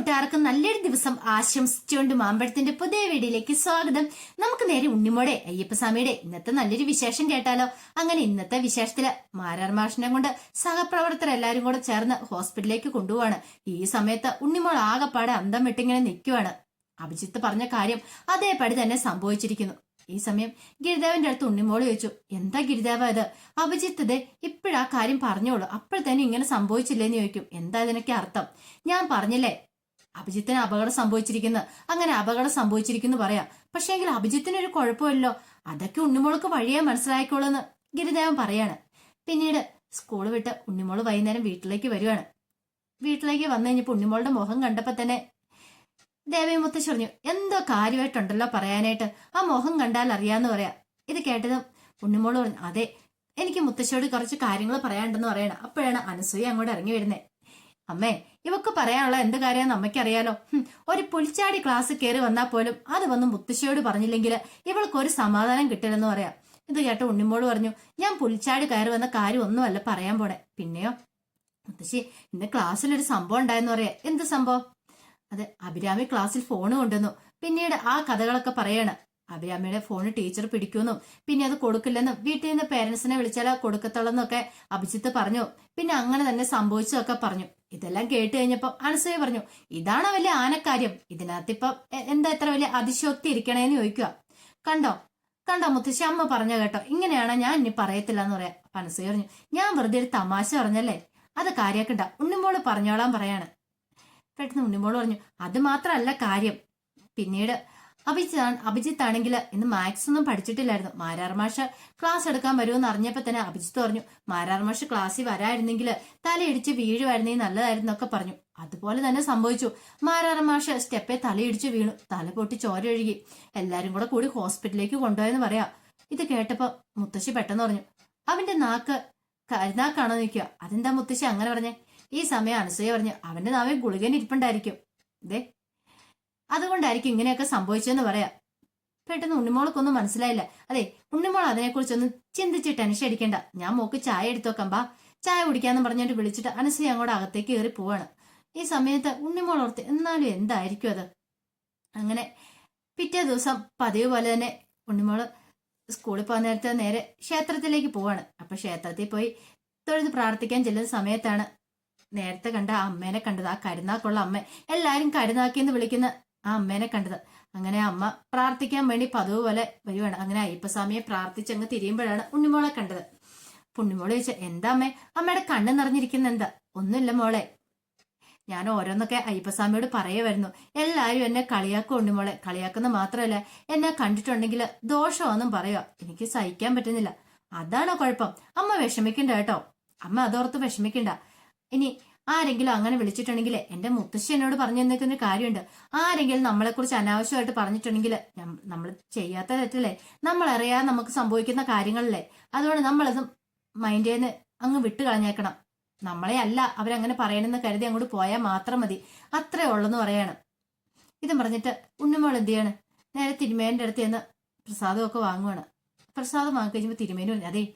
കൂട്ടുകാർക്കും നല്ലൊരു ദിവസം ആശംസിച്ചുകൊണ്ട് മാമ്പഴത്തിന്റെ പുതിയ വീഡിയോയിലേക്ക് സ്വാഗതം. നമുക്ക് നേരെ ഉണ്ണിമോടെ അയ്യപ്പസ്വാമിയുടെ ഇന്നത്തെ നല്ലൊരു വിശേഷം കേട്ടാലോ? അങ്ങനെ ഇന്നത്തെ വിശേഷത്തിൽ മാരാർ മാഷിനെ കൊണ്ട് സഹപ്രവർത്തകർ എല്ലാരും കൂടെ ചേർന്ന് ഹോസ്പിറ്റലിലേക്ക് കൊണ്ടുപോവാണ്. ഈ സമയത്ത് ഉണ്ണിമോൾ ആകെപ്പാടെ അന്തം വിട്ടിങ്ങനെ നിൽക്കുവാണ്. അഭിജിത്ത് പറഞ്ഞ കാര്യം അതേപടി തന്നെ സംഭവിച്ചിരിക്കുന്നു. ഈ സമയം ഗിരിദേവന്റെ അടുത്ത് ഉണ്ണിമോൾ ചോദിച്ചു എന്താ ഗിരിദേവ ഇത്? അഭിജിത്ത് ഇത് ഇപ്പോഴാ കാര്യം പറഞ്ഞോളൂ. അപ്പോൾ തന്നെ ഇങ്ങനെ സംഭവിച്ചില്ലേന്ന് ചോദിക്കും. എന്താ ഇതിനൊക്കെ അർത്ഥം? ഞാൻ പറഞ്ഞില്ലേ അഭിജിത്തിന് അപകടം സംഭവിച്ചിരിക്കുന്നു. അങ്ങനെ അപകടം സംഭവിച്ചിരിക്കുന്നു പറയാം. പക്ഷേങ്കിൽ അഭിജിത്തിന് ഒരു കുഴപ്പമില്ലല്ലോ. അതൊക്കെ ഉണ്ണിമോൾക്ക് വഴിയെ മനസ്സിലായിക്കോളൂന്ന് ഗിരിദേവൻ പറയാണ്. പിന്നീട് സ്കൂൾ വിട്ട് ഉണ്ണിമോൾ വൈകുന്നേരം വീട്ടിലേക്ക് വരുവാണ്. വീട്ടിലേക്ക് വന്നു കഴിഞ്ഞപ്പോൾ ഉണ്ണിമോളുടെ മുഖം കണ്ടപ്പോ തന്നെ ദേവി മുത്തശ്ശി പറഞ്ഞു എന്തോ കാര്യമായിട്ടുണ്ടല്ലോ പറയാനായിട്ട്. ആ മുഖം കണ്ടാൽ അറിയാന്ന് പറയാം. ഇത് കേട്ടതും ഉണ്ണിമോൾ പറഞ്ഞു അതെ എനിക്ക് മുത്തശ്ശിയോട് കുറച്ച് കാര്യങ്ങൾ പറയാനുണ്ടെന്ന് പറയണം. അപ്പോഴാണ് അനസൂയ അങ്ങോട്ട് ഇറങ്ങി വരുന്നത് അമ്മേ ഇവക്ക് പറയാനുള്ള എന്ത് കാര്യം അമ്മയ്ക്കറിയാലോ? ഒരു പുലിച്ചാടി ക്ലാസ് കയറി വന്നാൽ പോലും അത് വന്ന് മുത്തശ്ശിയോട് പറഞ്ഞില്ലെങ്കിൽ ഇവൾക്ക് ഒരു സമാധാനം കിട്ടില്ലെന്ന് പറയാം. ഇത് കേട്ട ഉണ്ണിമോൾ പറഞ്ഞു ഞാൻ പുലിച്ചാടി കയറി വന്ന കാര്യം ഒന്നുമല്ല പറയാൻ പോണെ പിന്നെയോ? മുത്തശ്ശി ഇന്ന് ക്ലാസ്സിലൊരു സംഭവം ഉണ്ടായെന്ന് പറയാ. എന്ത് സംഭവം? അതെ അഭിരാമി ക്ലാസ്സിൽ ഫോൺ കൊണ്ടുവന്നു. പിന്നീട് ആ കഥകളൊക്കെ പറയാണ്. അഭിരാമിയുടെ ഫോൺ ടീച്ചർ പിടിക്കുമെന്നും പിന്നെ അത് കൊടുക്കില്ലെന്നും വീട്ടിൽ നിന്ന് പേരൻസിനെ വിളിച്ചാൽ കൊടുക്കത്തുള്ളെന്നൊക്കെ അഭിജിത്ത് പറഞ്ഞു. പിന്നെ അങ്ങനെ തന്നെ സംഭവിച്ചതൊക്കെ പറഞ്ഞു. ഇതെല്ലാം കേട്ട് കഴിഞ്ഞപ്പോൾ അനസൂയ പറഞ്ഞു ഇതാണ് വലിയ ആനക്കാര്യം. ഇതിനകത്തിപ്പം എന്താ ഇത്ര വലിയ അതിശോക്തി ഇരിക്കണേന്ന് ചോദിക്കുക. കണ്ടോ? കണ്ടോ മുത്തശ്ശി? അമ്മ പറഞ്ഞ കേട്ടോ. ഇങ്ങനെയാണ് ഞാൻ ഇനി പറയത്തില്ല എന്ന് പറയാം. അപ്പൊ അനസൂയ പറഞ്ഞു ഞാൻ വെറുതെ ഒരു തമാശ പറഞ്ഞല്ലേ അത് കാര്യാക്കണ്ട ഉണ്ണിമോൾ പറഞ്ഞോളാൻ പറയാണ്. പെട്ടെന്ന് ഉണ്ണിമോൾ പറഞ്ഞു അത് മാത്രമല്ല കാര്യം. പിന്നീട് അഭിജിത്ത് അഭിജിത്ത് ആണെങ്കിൽ ഇന്ന് മാത്സ് ഒന്നും പഠിച്ചിട്ടില്ലായിരുന്നു. മാരാർ മാഷ് ക്ലാസ് എടുക്കാൻ വരുമെന്ന് അറിഞ്ഞപ്പോ തന്നെ അഭിജിത്ത് പറഞ്ഞു മാരാർ മാഷ് ക്ലാസ്സിൽ വരായിരുന്നെങ്കിൽ തലയിടിച്ച് വീഴുമായിരുന്നേ നല്ലതായിരുന്നു ഒക്കെ പറഞ്ഞു. അതുപോലെ തന്നെ സംഭവിച്ചു. മാരാർ മാഷ് സ്റ്റെപ്പെ തലയിടിച്ച് വീണു. തല പൊട്ടി ചോര ഒഴുകി. എല്ലാരും കൂടെ കൂടി ഹോസ്പിറ്റലിലേക്ക് കൊണ്ടുപോയെന്ന് പറയാ. ഇത് കേട്ടപ്പോ മുത്തശ്ശി പെട്ടെന്ന് പറഞ്ഞു അവന്റെ നാക്ക് കരുനാക്കാണോ നിൽക്കുക അതെന്താ മുത്തശ്ശി അങ്ങനെ പറഞ്ഞേ? ഈ സമയം അനസൂയ പറഞ്ഞു അവന്റെ നാവിൽ ഗുളികൻ ഇരിപ്പുണ്ടായിരിക്കും. ദേ അതുകൊണ്ടായിരിക്കും ഇങ്ങനെയൊക്കെ സംഭവിച്ചെന്ന് പറയാം. പെട്ടെന്ന് ഉണ്ണിമോൾക്കൊന്നും മനസ്സിലായില്ല. അതെ ഉണ്ണിമോൾ അതിനെക്കുറിച്ചൊന്നും ചിന്തിച്ച് ടെൻഷൻ അടിക്കണ്ട. ഞാൻ മോക്ക് ചായ എടുത്തോക്കാം ബാ. ചായ കുടിക്കാന്ന് പറഞ്ഞിട്ട് വിളിച്ചിട്ട് അനസൂയ അങ്ങോട്ട് അകത്തേക്ക് കയറി പോവാണ്. ഈ സമയത്ത് ഉണ്ണിമോൾ ഓർത്ത് എന്നാലും എന്തായിരിക്കും അത്? അങ്ങനെ പിറ്റേ ദിവസം പതിവ് പോലെ തന്നെ ഉണ്ണിമോൾ സ്കൂളിൽ പോകാൻ നേരത്തെ നേരെ ക്ഷേത്രത്തിലേക്ക് പോവാണ്. അപ്പൊ ക്ഷേത്രത്തിൽ പോയി തൊഴുത് പ്രാർത്ഥിക്കാൻ ചെല്ലുന്ന സമയത്താണ് നേരത്തെ കണ്ട അമ്മേനെ കണ്ടത്. ആ കരുനാക്കുള്ള അമ്മ. എല്ലാരും കരുനാക്കി എന്ന് വിളിക്കുന്ന ആ അമ്മേനെ കണ്ടത്. അങ്ങനെ അമ്മ പ്രാർത്ഥിക്കാൻ വേണ്ടി പതിവ് പോലെ വരുവാണ്. അങ്ങനെ അയ്യപ്പസ്വാമിയെ പ്രാർത്ഥിച്ചങ്ങ് തിരിയുമ്പോഴാണ് ഉണ്ണിമോളെ കണ്ടത്. അപ്പൊ ചോദിച്ചാൽ എന്താ അമ്മേ? അമ്മയുടെ കണ്ണ് നിറഞ്ഞിരിക്കുന്ന എന്താ? ഒന്നുമില്ല മോളെ. ഞാൻ ഓരോന്നൊക്കെ അയ്യപ്പസ്വാമിയോട് പറയുമായിരുന്നു എല്ലാവരും എന്നെ കളിയാക്കും ഉണ്ണിമോളെ. കളിയാക്കുന്ന മാത്രമല്ല എന്നെ കണ്ടിട്ടുണ്ടെങ്കിൽ ദോഷമാണെന്നും പറയുക എനിക്ക് സഹിക്കാൻ പറ്റുന്നില്ല. അതാണോ കുഴപ്പം? അമ്മ വിഷമിക്കണ്ട കേട്ടോ. അമ്മ അതോർത്ത് വിഷമിക്കണ്ട. ഇനി ആരെങ്കിലും അങ്ങനെ വിളിച്ചിട്ടുണ്ടെങ്കിൽ എന്റെ മുത്തശ്ശി എന്നോട് പറഞ്ഞു തന്നിരിക്കുന്ന ഒരു കാര്യമുണ്ട്. ആരെങ്കിലും നമ്മളെ കുറിച്ച് അനാവശ്യമായിട്ട് പറഞ്ഞിട്ടുണ്ടെങ്കിൽ നമ്മൾ ചെയ്യാത്ത തെറ്റല്ലേ? നമ്മൾ അറിയാതെ നമുക്ക് സംഭവിക്കുന്ന കാര്യങ്ങളല്ലേ? അതുകൊണ്ട് നമ്മളത് മൈൻഡിൽ നിന്ന് അങ്ങ് വിട്ട് കളഞ്ഞേക്കണം. നമ്മളെ അല്ല അവരങ്ങനെ പറയണമെന്ന് കരുതി അങ്ങോട്ട് പോയാൽ മാത്രം മതി. അത്രേ ഉള്ളെന്ന് പറയാണ്. ഇതും പറഞ്ഞിട്ട് ഉണ്ണിമോൾ എന്ത് ചെയ്യാണ്? നേരെ തിരുമേന്റെ അടുത്ത് ചെന്ന് പ്രസാദമൊക്കെ വാങ്ങുവാണ്. പ്രസാദം വാങ്ങി കഴിഞ്ഞപ്പോൾ തിരുമേനും അതെ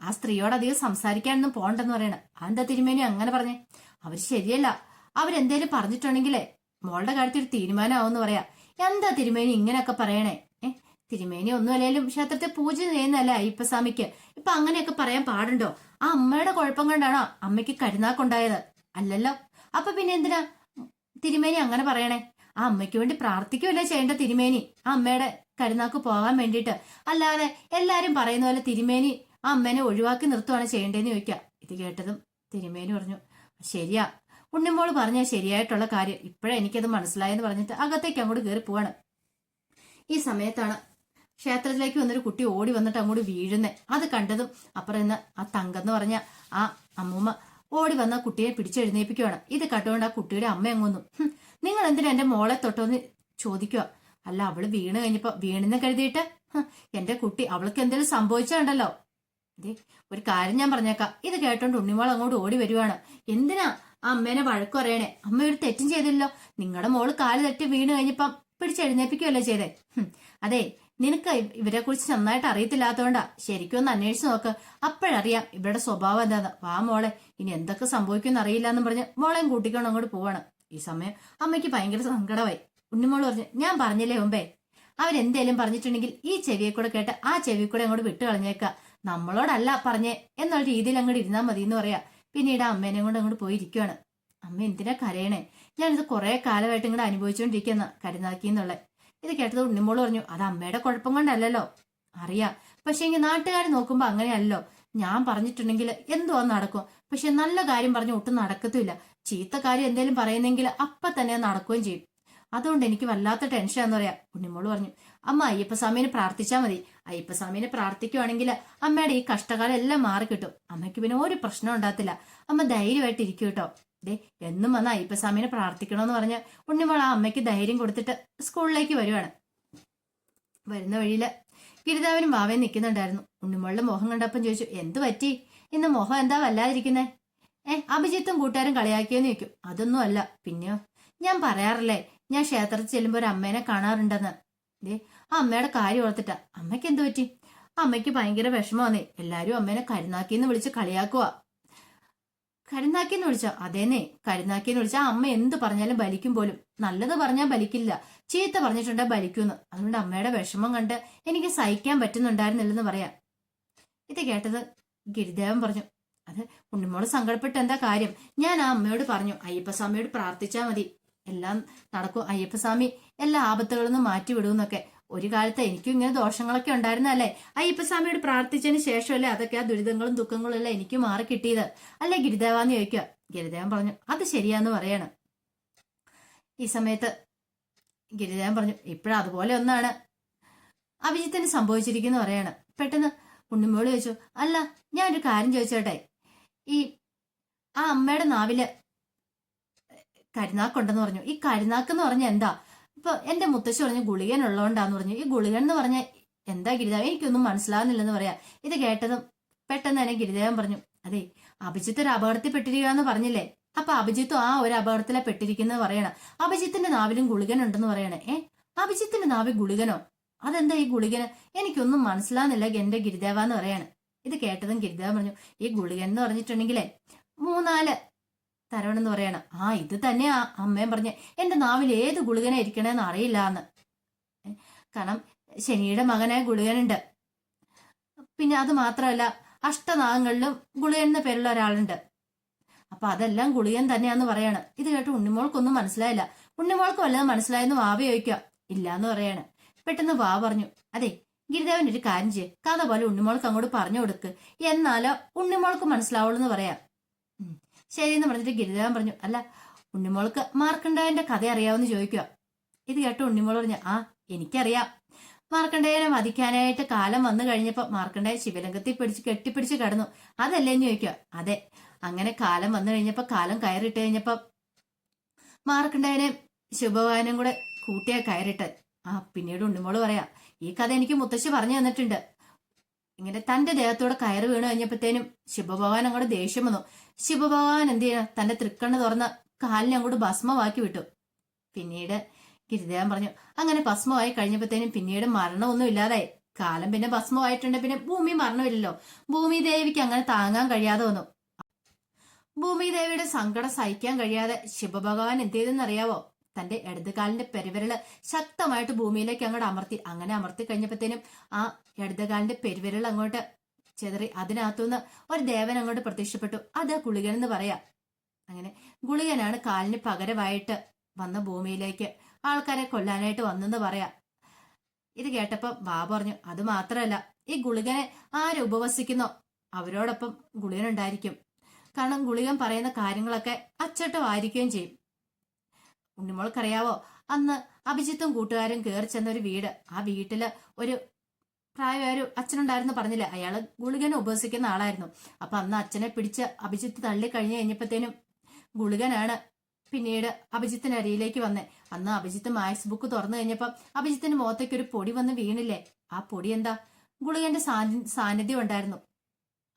ആ സ്ത്രീയോട് അധികം സംസാരിക്കാനൊന്നും പോണ്ടെന്ന് പറയണം. അതെന്താ തിരുമേനി അങ്ങനെ പറഞ്ഞേ? അവർ ശരിയല്ല. അവരെന്തേലും പറഞ്ഞിട്ടുണ്ടെങ്കിലേ മോളുടെ കാര്യത്തിൽ തീരുമാനമാവെന്ന് പറയാ. എന്താ തിരുമേനി ഇങ്ങനെയൊക്കെ പറയണേ? ഏ? തിരുമേനി ഒന്നും അല്ലെങ്കിലും ക്ഷേത്രത്തെ പൂജ ചെയ്യുന്നല്ലേ അയ്യപ്പസ്വാമിക്ക്. ഇപ്പൊ അങ്ങനെയൊക്കെ പറയാൻ പാടുണ്ടോ? ആ അമ്മയുടെ കുഴപ്പം കൊണ്ടാണോ അമ്മയ്ക്ക് കരുനാക്കുണ്ടായത്? അല്ലല്ലോ. അപ്പൊ പിന്നെ എന്തിനാ തിരുമേനി അങ്ങനെ പറയണേ? ആ അമ്മയ്ക്ക് വേണ്ടി പ്രാർത്ഥിക്കുമല്ലേ ചെയ്യേണ്ട തിരുമേനി? ആ അമ്മയുടെ കരുനാക്ക് പോകാൻ വേണ്ടിയിട്ട്. അല്ലാതെ എല്ലാരും പറയുന്ന പോലെ തിരുമേനി ആ അമ്മേനെ ഒഴിവാക്കി നിർത്തുവാണ് ചെയ്യേണ്ടതെന്ന് ചോദിക്കുക ഇത് കേട്ടതും തിരുമേനി പറഞ്ഞു ശരിയാ. ഉണ്ണിമോൾ പറഞ്ഞ ശരിയായിട്ടുള്ള കാര്യം ഇപ്പോഴേ എനിക്കത് മനസ്സിലായെന്ന് പറഞ്ഞിട്ട് അകത്തേക്ക് അങ്ങോട്ട് കയറി പോവാണ്. ഈ സമയത്താണ് ക്ഷേത്രത്തിലേക്ക് വന്നൊരു കുട്ടി ഓടി വന്നിട്ട് അങ്ങോട്ട് വീഴുന്നേ. അത് കണ്ടതും അപ്പുറം നിന്ന് ആ തങ്കെന്ന് പറഞ്ഞ ആ അമ്മൂമ്മ ഓടി വന്ന കുട്ടിയെ പിടിച്ചെഴുന്നേപ്പിക്കുവാണ് ഇത് കണ്ടുകൊണ്ട് ആ കുട്ടിയുടെ അമ്മ അങ്ങൊന്നു നിങ്ങൾ എന്തിനാ എന്റെ മോളെ തൊട്ടോന്ന് ചോദിക്കുക അല്ല അവൾ വീണ് കഴിഞ്ഞപ്പോ വീണെന്ന് കരുതിയിട്ട് എന്റെ കുട്ടി അവൾക്ക് എന്തെങ്കിലും സംഭവിച്ചുണ്ടല്ലോ ദേ ഒരു കാര്യം ഞാൻ പറഞ്ഞേക്കാം. ഇത് കേട്ടോണ്ട് ഉണ്ണിമോൾ അങ്ങോട്ട് ഓടി വരുവാണ്. എന്തിനാ ആ അമ്മേനെ വഴക്ക് പറയണേ? അമ്മ ഒരു തെറ്റും ചെയ്തില്ലല്ലോ. നിങ്ങളുടെ മോൾ കാൽ തെറ്റ് വീണ് കഴിഞ്ഞപ്പം പിടിച്ചെഴുന്നേപ്പിക്കുകയല്ലേ ചെയ്തേ? അതെ നിനക്ക് ഇവരെ കുറിച്ച് നന്നായിട്ട് അറിയത്തില്ലാത്തതുകൊണ്ടാ ശരിക്കും ഒന്ന് അന്വേഷിച്ച് നോക്ക്. അപ്പോഴറിയാം ഇവരുടെ സ്വഭാവം എന്താന്ന്. വാ മോളെ ഇനി എന്തൊക്കെ സംഭവിക്കുമെന്ന് അറിയില്ല എന്ന് പറഞ്ഞ് മോളെയും കൂട്ടിക്കൊണ്ട് അങ്ങോട്ട് പോവാണ്. ഈ സമയം അമ്മയ്ക്ക് ഭയങ്കര സങ്കടമായി. ഉണ്ണിമോൾ പറഞ്ഞു ഞാൻ പറഞ്ഞില്ലേ മുമ്പേ അവരെന്തേലും പറഞ്ഞിട്ടുണ്ടെങ്കിൽ ഈ ചെവിയെ കൂടെ കേട്ട് ആ ചെവി കൂടെ അങ്ങോട്ട് വിട്ടു കളഞ്ഞേക്ക നമ്മളോടല്ല പറഞ്ഞേ എന്നുള്ള രീതിയിൽ അങ്ങോട്ട് ഇരുന്നാൽ മതി എന്ന് പറയാ. പിന്നീട് അമ്മേനെ കൊണ്ട് അങ്ങോട്ട് പോയിരിക്കുവാണ്. അമ്മ എന്തിനാ കരയണേ? ഞാനിത് കുറെ കാലമായിട്ട് ഇങ്ങോട്ട് അനുഭവിച്ചുകൊണ്ടിരിക്കുന്ന കരുനാക്കി എന്നുള്ള ഇത് കേട്ടത് ഉണ്ണിമോൾ പറഞ്ഞു അത് അമ്മയുടെ കുഴപ്പം കൊണ്ടല്ലല്ലോ. അറിയാം. പക്ഷെ എങ്കിൽ നാട്ടുകാർ നോക്കുമ്പോ അങ്ങനെയല്ലോ. ഞാൻ പറഞ്ഞിട്ടുണ്ടെങ്കിൽ എന്തോ നടക്കും. പക്ഷെ നല്ല കാര്യം പറഞ്ഞു ഒട്ടും നടക്കത്തുമില്ല. ചീത്ത കാര്യം എന്തേലും പറയുന്നെങ്കിൽ അപ്പൊ തന്നെ നടക്കുകയും ചെയ്യും. അതുകൊണ്ട് എനിക്ക് വല്ലാത്ത ടെൻഷൻ എന്ന് പറയാ. ഉണ്ണിമോൾ പറഞ്ഞു അമ്മ അയ്യപ്പസ്വാമിനെ പ്രാർത്ഥിച്ചാൽ മതി. അയ്യപ്പസ്വാമിനെ പ്രാർത്ഥിക്കുവാണെങ്കിൽ അമ്മയുടെ ഈ കഷ്ടകാലം എല്ലാം മാറിക്കിട്ടും അമ്മയ്ക്ക് പിന്നെ ഒരു പ്രശ്നം ഉണ്ടാകത്തില്ല. അമ്മ ധൈര്യമായിട്ട് ഇരിക്കും കേട്ടോ. ദേ എന്നും വന്ന് അയ്യപ്പസ്വാമിനെ പ്രാർത്ഥിക്കണമെന്ന് പറഞ്ഞ് ഉണ്ണിമോൾ ആ അമ്മയ്ക്ക് ധൈര്യം കൊടുത്തിട്ട് സ്കൂളിലേക്ക് വരുവാണ്. വരുന്ന വഴിയിൽ ഗിരിതാവിനും ബാവയും നിൽക്കുന്നുണ്ടായിരുന്നു. ഉണ്ണിമോളുടെ മോഹം കണ്ടപ്പം ചോദിച്ചു എന്ത് പറ്റി? ഇന്ന് മോഹം എന്താ വല്ലാതിരിക്കുന്നേ? ഏ അഭിജിത്തും കൂട്ടുകാരും കളിയാക്കിയെന്ന് ചോദിക്കും. അതൊന്നും അല്ല. പിന്നെയോ? ഞാൻ പറയാറില്ലേ ഞാൻ ക്ഷേത്രത്തിൽ ചെല്ലുമ്പോൾ ഒരു അമ്മേനെ കാണാറുണ്ടെന്ന്. ദേ അമ്മയുടെ കാര്യം ഓർത്തിട്ടാ. അമ്മയ്ക്ക് എന്ത് പറ്റി? അമ്മയ്ക്ക് ഭയങ്കര വിഷമമാന്നേ എല്ലാരും അമ്മേനെ കരുനാക്കിന്ന് വിളിച്ച് കളിയാക്കുക കരുനാക്കിന്ന് വിളിച്ചോ? അതേനേ കരുനാക്കിന്ന് വിളിച്ചാ അമ്മ എന്ത് പറഞ്ഞാലും ബലിക്കും പോലും. നല്ലത് പറഞ്ഞാൽ ബലിക്കില്ല. ചീത്ത പറഞ്ഞിട്ടുണ്ടെ ബലിക്കൂന്ന്. അതുകൊണ്ട് അമ്മയുടെ വിഷമം കണ്ട് എനിക്ക് സഹിക്കാൻ പറ്റുന്നുണ്ടായിരുന്നില്ലെന്ന് പറയാം. ഇത് കേട്ടത് ഗിരിദേവൻ പറഞ്ഞു. അത് ഉണ്ണിമോൾ സങ്കടപ്പെട്ട് എന്താ കാര്യം? ഞാൻ ആ അമ്മയോട് പറഞ്ഞു. അയ്യപ്പസ്വാമിയോട് പ്രാർത്ഥിച്ചാൽ മതി. എല്ലാം നടക്കും. അയ്യപ്പസ്വാമി എല്ലാ ആപത്തുകളിൽ മാറ്റി വിടുമെന്നൊക്കെ ഒരു കാലത്ത് എനിക്കും ഇങ്ങനെ ദോഷങ്ങളൊക്കെ ഉണ്ടായിരുന്നല്ലേ അയ്യപ്പസ്വാമിയോട് പ്രാർത്ഥിച്ചതിന് ശേഷമല്ലേ അതൊക്കെ ആ ദുരിതങ്ങളും ദുഃഖങ്ങളും എല്ലാം എനിക്ക് മാറി കിട്ടിയത്. അല്ലേ ഗിരിദേവാന്ന് ചോദിക്കുക. ഗിരിദേവൻ പറഞ്ഞു അത് ശരിയാന്ന് പറയാണ്. ഈ സമയത്ത് ഗിരിദേവൻ പറഞ്ഞു ഇപ്പോഴും അതുപോലെ ഒന്നാണ്. അഭിജിത്തിന് സംഭവിച്ചിരിക്കുന്നു പറയാണ്. പെട്ടെന്ന് ഉണ്ണിമോൾ ചോദിച്ചു അല്ല ഞാൻ ഒരു കാര്യം ചോദിച്ചോട്ടെ. ഈ ആ അമ്മയുടെ നാവിൽ കരുനാക്കുണ്ടെന്ന് പറഞ്ഞു. ഈ കരുനാക്ക് എന്ന് പറഞ്ഞ എന്താ? ഇപ്പൊ എന്റെ മുത്തശ്ശി പറഞ്ഞു ഗുളികൻ ഉള്ളതുകൊണ്ടാന്ന് പറഞ്ഞു. ഈ ഗുളികൻ എന്ന് പറഞ്ഞ എന്താ ഗിരിദേവൻ? എനിക്കൊന്നും മനസ്സിലാവുന്നില്ലെന്ന് പറയാ. ഇത് കേട്ടതും പെട്ടെന്ന് തന്നെ ഗിരിദേവൻ പറഞ്ഞു അതെ അഭിജിത്ത് ഒരു അപകടത്തിൽ പെട്ടിരിക്കുകയെന്ന് പറഞ്ഞില്ലേ? അപ്പൊ അഭിജിത്തും ആ ഒരു അപകടത്തിലെ പെട്ടിരിക്കുന്നത് പറയണം. അഭിജിത്തിന്റെ നാവിലും ഗുളികൻ ഉണ്ടെന്ന് പറയണേ ഏ? അഭിജിത്തിന്റെ നാവിൽ ഗുളികനോ? അതെന്താ ഈ ഗുളികന്? എനിക്കൊന്നും മനസ്സിലാവുന്നില്ല എന്റെ ഗിരിദേവ എന്ന് പറയാണ്. ഇത് കേട്ടതും ഗിരിദേവൻ പറഞ്ഞു ഈ ഗുളികൻ എന്ന് പറഞ്ഞിട്ടുണ്ടെങ്കിലേ മൂന്നാൽ തരവണെന്ന് പറയണം. ആ ഇത് തന്നെയാ. അമ്മയും പറഞ്ഞ എന്റെ നാവിൽ ഏത് ഗുളികനെ ഇരിക്കണേന്ന് അറിയില്ല എന്ന് കാരണം ശനിയുടെ മകനെ ഗുളികനുണ്ട്. പിന്നെ അത് മാത്രമല്ല അഷ്ടനാഗങ്ങളിലും ഗുളികൻ എന്ന പേരുള്ള ഒരാളുണ്ട്. അപ്പൊ അതെല്ലാം ഗുളികൻ തന്നെയാന്ന് പറയാണ്. ഇത് കേട്ട് ഉണ്ണിമോൾക്കൊന്നും മനസ്സിലായില്ല. ഉണ്ണിമോൾക്ക് വല്ലതും മനസ്സിലായെന്ന് വാവ ചോദിക്കുക ഇല്ലാന്ന് പറയാണ്. പെട്ടെന്ന് വാ പറഞ്ഞു അതെ ഗിരിദേവൻ ഒരു കാര്യം ചെയ്യേ. കഥ പോലെ ഉണ്ണിമോൾക്ക് അങ്ങോട്ട് പറഞ്ഞു കൊടുക്ക്. എന്നാലോ ഉണ്ണിമോൾക്ക് മനസ്സിലാവുള്ളൂ എന്ന് പറയാം. ശരിയെന്ന് പറഞ്ഞിട്ട് ഗിരിദേവൻ പറഞ്ഞു അല്ല ഉണ്ണിമോൾക്ക് മാർക്കണ്ടായന്റെ കഥ അറിയാവെന്ന് ചോദിക്കുക ഇത് കേട്ട് ഉണ്ണിമോൾ പറഞ്ഞു ആ എനിക്കറിയാം. മാർക്കണ്ടായനെ വധിക്കാനായിട്ട് കാലം വന്നു കഴിഞ്ഞപ്പോൾ മാർക്കണ്ഡേയ ശിവലിംഗത്തിൽ പിടിച്ച് കെട്ടിപ്പിടിച്ച് കിടന്നു. അതല്ലേ എന്ന് ചോദിക്കുക അതെ അങ്ങനെ കാലം വന്നു കഴിഞ്ഞപ്പോൾ കാലം കയറിട്ട് കഴിഞ്ഞപ്പോൾ മാർക്കണ്ടായനെ ശിവഭഗവാനും കൂടെ കൂട്ടിയാ കയറിട്ട് ആ പിന്നീട് ഉണ്ണിമോൾ പറയാ ഈ കഥ എനിക്ക് മുത്തശ്ശി പറഞ്ഞു തന്നിട്ടുണ്ട്. ഇങ്ങനെ തന്റെ ദേഹത്തോടെ കയറ് വീണ് കഴിഞ്ഞപ്പോഴത്തേനും ശിവഭഗവാൻ അങ്ങോട്ട് ദേഷ്യം വന്നു. ശിവഭഗവാൻ എന്ത് ചെയ്യണം? തന്റെ തൃക്കണ്ണ് തുറന്ന് കാലിനെ അങ്ങോട്ട് ഭസ്മമാക്കി വിട്ടു. പിന്നീട് ഗിരിദേവൻ പറഞ്ഞു അങ്ങനെ ഭസ്മമായി കഴിഞ്ഞപ്പോഴത്തേനും പിന്നീട് മരണമൊന്നും ഇല്ലാതായി. കാലം പിന്നെ ഭസ്മമായിട്ടുണ്ട്. പിന്നെ ഭൂമി മരണമില്ലല്ലോ. ഭൂമി ദേവിക്ക് അങ്ങനെ താങ്ങാൻ കഴിയാതെ വന്നു. ഭൂമി ദേവിയുടെ സങ്കടം സഹിക്കാൻ കഴിയാതെ ശിവഭഗവാൻ എന്ത് ചെയ്തെന്നറിയാവോ? തന്റെ ഇടതുകാലിന്റെ പെരുവിരൾ ശക്തമായിട്ട് ഭൂമിയിലേക്ക് അങ്ങോട്ട് അമർത്തി. അങ്ങനെ അമർത്തി കഴിഞ്ഞപ്പോഴത്തേനും ആ ഇടതുകാലിന്റെ പെരുവിരൽ അങ്ങോട്ട് ചെതറി അതിനകത്തുനിന്ന് ഒരു ദേവൻ അങ്ങോട്ട് പ്രത്യക്ഷപ്പെട്ടു. അത് ഗുളികൻ എന്ന് പറയാം. അങ്ങനെ ഗുളികനാണ് കാലിന് പകരമായിട്ട് വന്ന ഭൂമിയിലേക്ക് ആൾക്കാരെ കൊല്ലാനായിട്ട് വന്നെന്ന് പറയാം. ഇത് കേട്ടപ്പോ വാ പറഞ്ഞു അത് മാത്രമല്ല ഈ ഗുളികനെ ആര് ഉപവസിക്കുന്നോ അവരോടൊപ്പം ഗുളികൻ ഉണ്ടായിരിക്കും. കാരണം ഗുളികൻ പറയുന്ന കാര്യങ്ങളൊക്കെ അച്ചട്ടമായിരിക്കുകയും ചെയ്യും. ഉണ്ണിമോൾക്കറിയാവോ? അന്ന് അഭിജിത്തും കൂട്ടുകാരും കയറി ചെന്ന ഒരു വീട്. ആ വീട്ടിൽ ഒരു പ്രായമായ ഒരു അച്ഛനുണ്ടായിരുന്നു പറഞ്ഞില്ലേ? അയാൾ ഗുളികനെ ഉപസിക്കുന്ന ആളായിരുന്നു. അപ്പൊ അന്ന് അച്ഛനെ പിടിച്ച് അഭിജിത്ത് തള്ളി കഴിഞ്ഞു കഴിഞ്ഞപ്പോഴത്തേനും ഗുളികനാണ് പിന്നീട് അഭിജിത്തിന് അരിയിലേക്ക് വന്നേ. അന്ന് അഭിജിത്ത് മാത്സ് ബുക്ക് തുറന്നു കഴിഞ്ഞപ്പോ അഭിജിത്തിന്റെ മുഖത്തേക്ക് ഒരു പൊടി വന്ന് വീണില്ലേ? ആ പൊടി എന്താ? ഗുളികന്റെ സാന്നിധ്യം ഉണ്ടായിരുന്നു.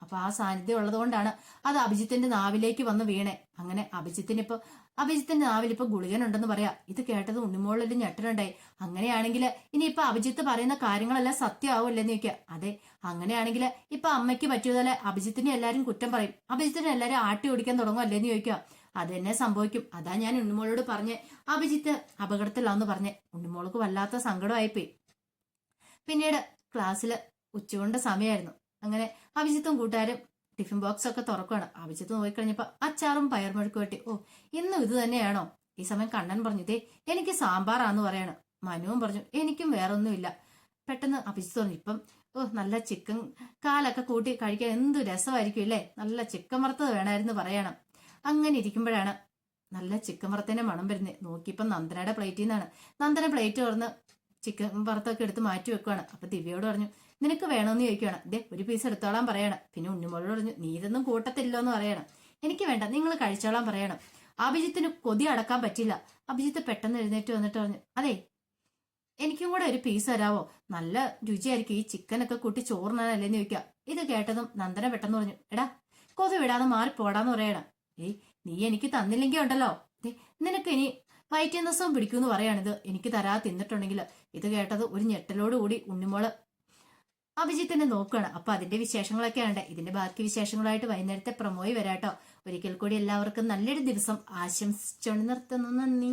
അപ്പൊ ആ സാന്നിധ്യം ഉള്ളതുകൊണ്ടാണ് അത് അഭിജിത്തിന്റെ നാവിലേക്ക് വന്ന് വീണേ. അങ്ങനെ അഭിജിത്തിന് ഇപ്പൊ അഭിജിത്തിന്റെ നാവിൽ ഇപ്പൊ ഗുളികനുണ്ടെന്ന് പറയാ. ഇത് കേട്ടത് ഉണ്ണിമോളിൽ ഞെട്ടലുണ്ടായി. അങ്ങനെയാണെങ്കിൽ ഇനിയിപ്പൊ അഭിജിത്ത് പറയുന്ന കാര്യങ്ങളെല്ലാം സത്യമാവില്ലെന്ന് ചോദിക്കുക അതെ അങ്ങനെയാണെങ്കിൽ ഇപ്പൊ അമ്മയ്ക്ക് പറ്റിയതുപോലെ അഭിജിത്തിനെ എല്ലാരും കുറ്റം പറയും. അഭിജിത്തിനെ എല്ലാരും ആട്ടി ഓടിക്കാൻ തുടങ്ങും അല്ലേന്ന് ചോദിക്കുക അത് തന്നെ സംഭവിക്കും. അതാ ഞാൻ ഉണ്ണിമോളോട് പറഞ്ഞ്. അഭിജിത്ത് അപകടത്തിലാന്ന് പറഞ്ഞ്. ഉണ്ണിമോൾക്ക് വല്ലാത്ത സങ്കടമായിപ്പോയി. പിന്നീട് ക്ലാസ്സിൽ ഉച്ചകൊണ്ട് സമയമായിരുന്നു അങ്ങനെ അഭിജിത്തും കൂട്ടുകാരും ടിഫിൻ ബോക്സ് ഒക്കെ തുറക്കുകയാണ് അഭിജിത്ത് നോക്കിക്കഴിഞ്ഞപ്പോൾ അച്ചാറും പയർമെഴുക്കും വെട്ടി ഓ ഇന്നും ഇത് തന്നെയാണോ? ഈ സമയം കണ്ണൻ പറഞ്ഞു ദേ എനിക്ക് സാമ്പാറാന്ന് പറയണം. മനുവും പറഞ്ഞു എനിക്കും വേറൊന്നുമില്ല. പെട്ടെന്ന് അഭിജിത്ത് പറഞ്ഞു ഇപ്പം ഓ നല്ല ചിക്കൻ കാലൊക്കെ കൂട്ടി കഴിക്കാൻ എന്ത് രസമായിരിക്കും ഇല്ലേ നല്ല ചിക്കൻ വറുത്തത് വേണമായിരുന്നു പറയണം. അങ്ങനെ ഇരിക്കുമ്പോഴാണ് നല്ല ചിക്കൻ വറുത്തതിന്റെ മണം വരുന്നത്. നോക്കിയപ്പം നന്ദനയുടെ പ്ലേറ്റിൽ നിന്നാണ്. നന്ദന പ്ലേറ്റ് തുറന്ന് ചിക്കൻ വറുത്തൊക്കെ എടുത്ത് മാറ്റി വെക്കുവാണ്. അപ്പൊ ദിവ്യയോട് പറഞ്ഞു നിനക്ക് വേണമെന്ന് ചോദിക്കുകയാണ് ദേ ഒരു പീസ് എടുത്തോളാൻ പറയണം. പിന്നെ ഉണ്ണിമോളോട് പറഞ്ഞു നീ ഇതൊന്നും കൂട്ടത്തില്ലോ എന്ന് പറയണം. എനിക്ക് വേണ്ട നിങ്ങൾ കഴിച്ചോളാൻ പറയണം. അഭിജിത്തിന് കൊതി അടക്കാൻ പറ്റില്ല. അഭിജിത്ത് പെട്ടെന്ന് എഴുന്നേറ്റ് വന്നിട്ട് പറഞ്ഞു അതെ എനിക്കും കൂടെ ഒരു പീസ് തരാവോ? നല്ല രുചിയായിരിക്കും ഈ ചിക്കനൊക്കെ കൂട്ടി ചോറിനാനല്ലേന്ന് ചോദിക്കുക. ഇത് കേട്ടതും നന്ദന പെട്ടെന്ന് പറഞ്ഞു എടാ കൊതി വിടാതെ മാറി പോടാന്ന് പറയണം. ഏയ് നീ എനിക്ക് തന്നില്ലെങ്കിൽ ഉണ്ടല്ലോ. നിനക്ക് ഇനി വയറ്റിയ ദിവസവും പിടിക്കുമെന്ന് പറയാണിത് എനിക്ക് തരാ തിന്നിട്ടുണ്ടെങ്കിൽ. ഇത് കേട്ടത് ഒരു ഞെട്ടലോടുകൂടി ഉണ്ണിമോൾ അഭിജിത്തിനെ നോക്കുകയാണ് അപ്പൊ അതിന്റെ വിശേഷങ്ങളൊക്കെ ഉണ്ട് ഇതിന്റെ ബാക്കി വിശേഷങ്ങളായിട്ട് വൈകുന്നേരത്തെ പ്രമോയി വരാട്ടോ. ഒരിക്കൽ കൂടി എല്ലാവർക്കും നല്ലൊരു ദിവസം ആശംസിച്ചുകൊണ്ട് നിർത്തുന്നു. നന്ദി.